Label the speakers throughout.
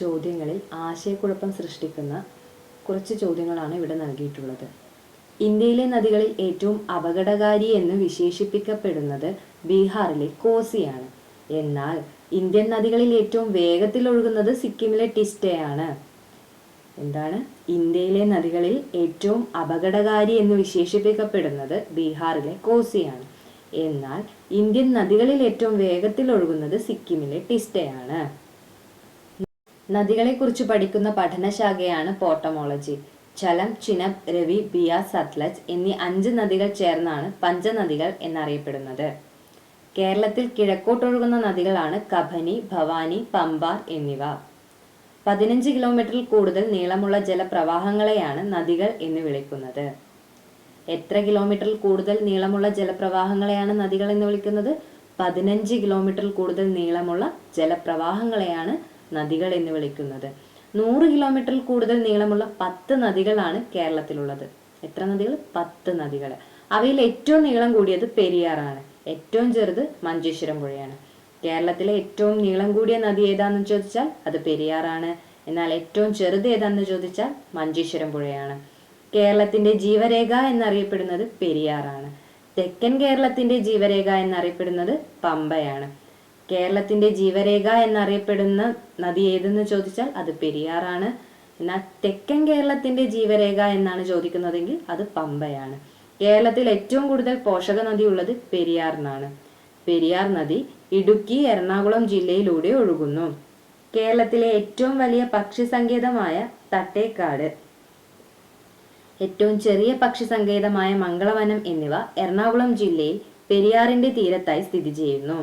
Speaker 1: ചോദ്യങ്ങളിൽ ആശയക്കുഴപ്പം സൃഷ്ടിക്കുന്ന കുറച്ച് ചോദ്യങ്ങളാണ് ഇവിടെ നൽകിയിട്ടുള്ളത്. ഇന്ത്യയിലെ നദികളിൽ ഏറ്റവും അപകടകാരി എന്ന് വിശേഷിപ്പിക്കപ്പെടുന്നത് ബീഹാറിലെ കോസിയാണ്. എന്നാൽ ഇന്ത്യൻ നദികളിൽ ഏറ്റവും വേഗത്തിൽ ഒഴുകുന്നത് സിക്കിമിലെ ടിസ്റ്റയാണ്. എന്താണ്? ഇന്ത്യയിലെ നദികളിൽ ഏറ്റവും അപകടകാരി എന്ന് വിശേഷിപ്പിക്കപ്പെടുന്നത് ബീഹാറിലെ കോസിയാണ്. എന്നാൽ ഇന്ത്യൻ നദികളിൽ ഏറ്റവും വേഗത്തിൽ ഒഴുകുന്നത് സിക്കിമിലെ ടിസ്റ്റയാണ്. നദികളെക്കുറിച്ച് പഠിക്കുന്ന പഠനശാഖയാണ് പോട്ടമോളജി. ചലം ചിനബ് രവി ബിയ സത്ലജ് എന്നീ അഞ്ച് നദികൾ ചേർന്നാണ് പഞ്ചനദികൾ എന്നറിയപ്പെടുന്നത്. കേരളത്തിൽ കിഴക്കോട്ടൊഴുകുന്ന നദികളാണ് കബനി ഭവാനി പമ്പാർ എന്നിവ. പതിനഞ്ച് കിലോമീറ്ററിൽ കൂടുതൽ നീളമുള്ള ജലപ്രവാഹങ്ങളെയാണ് നദികൾ എന്ന് വിളിക്കുന്നത്. എത്ര കിലോമീറ്ററിൽ കൂടുതൽ നീളമുള്ള ജലപ്രവാഹങ്ങളെയാണ് നദികൾ എന്ന് വിളിക്കുന്നത്? പതിനഞ്ച് കിലോമീറ്ററിൽ കൂടുതൽ നീളമുള്ള ജലപ്രവാഹങ്ങളെയാണ് നദികൾ എന്ന് വിളിക്കുന്നത്. നൂറ് കിലോമീറ്ററിൽ കൂടുതൽ നീളമുള്ള പത്ത് നദികളാണ് കേരളത്തിലുള്ളത്. എത്ര നദികൾ? പത്ത് നദികൾ. അവയിൽ ഏറ്റവും നീളം കൂടിയത് പെരിയാറാണ്. ഏറ്റവും ചെറുത് മഞ്ചേശ്വരം പുഴയാണ്. കേരളത്തിലെ ഏറ്റവും നീളം കൂടിയ നദി ഏതാണെന്ന് ചോദിച്ചാൽ അത് പെരിയാറാണ്. എന്നാൽ ഏറ്റവും ചെറുത് ഏതാണെന്ന് ചോദിച്ചാൽ മഞ്ചേശ്വരം പുഴയാണ്. കേരളത്തിന്റെ ജീവരേഖ എന്നറിയപ്പെടുന്നത് പെരിയാറാണ്. തെക്കൻ കേരളത്തിന്റെ ജീവരേഖ എന്നറിയപ്പെടുന്നത് പമ്പയാണ്. കേരളത്തിന്റെ ജീവരേഖ എന്നറിയപ്പെടുന്ന നദി ഏതെന്ന് ചോദിച്ചാൽ അത് പെരിയാറാണ്. എന്നാൽ തെക്കൻ കേരളത്തിന്റെ ജീവരേഖ എന്നാണ് ചോദിക്കുന്നതെങ്കിൽ അത് പമ്പയാണ്. കേരളത്തിൽ ഏറ്റവും കൂടുതൽ പോഷക നദി ഉള്ളത് പെരിയാറിനാണ് പെരിയാർ നദി ഇടുക്കി എറണാകുളം ജില്ലയിലൂടെ ഒഴുകുന്നു. കേരളത്തിലെ ഏറ്റവും വലിയ പക്ഷി സങ്കേതമായ തട്ടേക്കാട് ഏറ്റവും ചെറിയ പക്ഷി സങ്കേതമായ മംഗളവനം എന്നിവ എറണാകുളം ജില്ലയിൽ പെരിയാറിന്റെ തീരത്തായി സ്ഥിതി ചെയ്യുന്നു.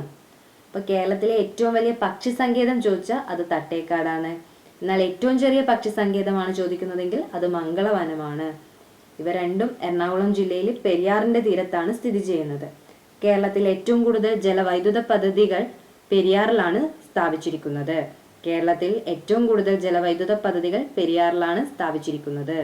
Speaker 1: അപ്പൊ കേരളത്തിലെ ഏറ്റവും വലിയ പക്ഷി സങ്കേതം ചോദിച്ചാൽ അത് തട്ടേക്കാടാണ്. എന്നാൽ ഏറ്റവും ചെറിയ പക്ഷി സങ്കേതമാണ് ചോദിക്കുന്നതെങ്കിൽ അത് മംഗളവനമാണ്. ഇവ രണ്ടും എറണാകുളം ജില്ലയിൽ പെരിയാറിന്റെ തീരത്താണ് സ്ഥിതി ചെയ്യുന്നത്. കേരളത്തിൽ ഏറ്റവും കൂടുതൽ ജലവൈദ്യുത പദ്ധതികൾ പെരിയാറിലാണ് സ്ഥാപിച്ചിരിക്കുന്നത്. കേരളത്തിൽ ഏറ്റവും കൂടുതൽ ജലവൈദ്യുത പദ്ധതികൾ പെരിയാറിലാണ് സ്ഥാപിച്ചിരിക്കുന്നത്.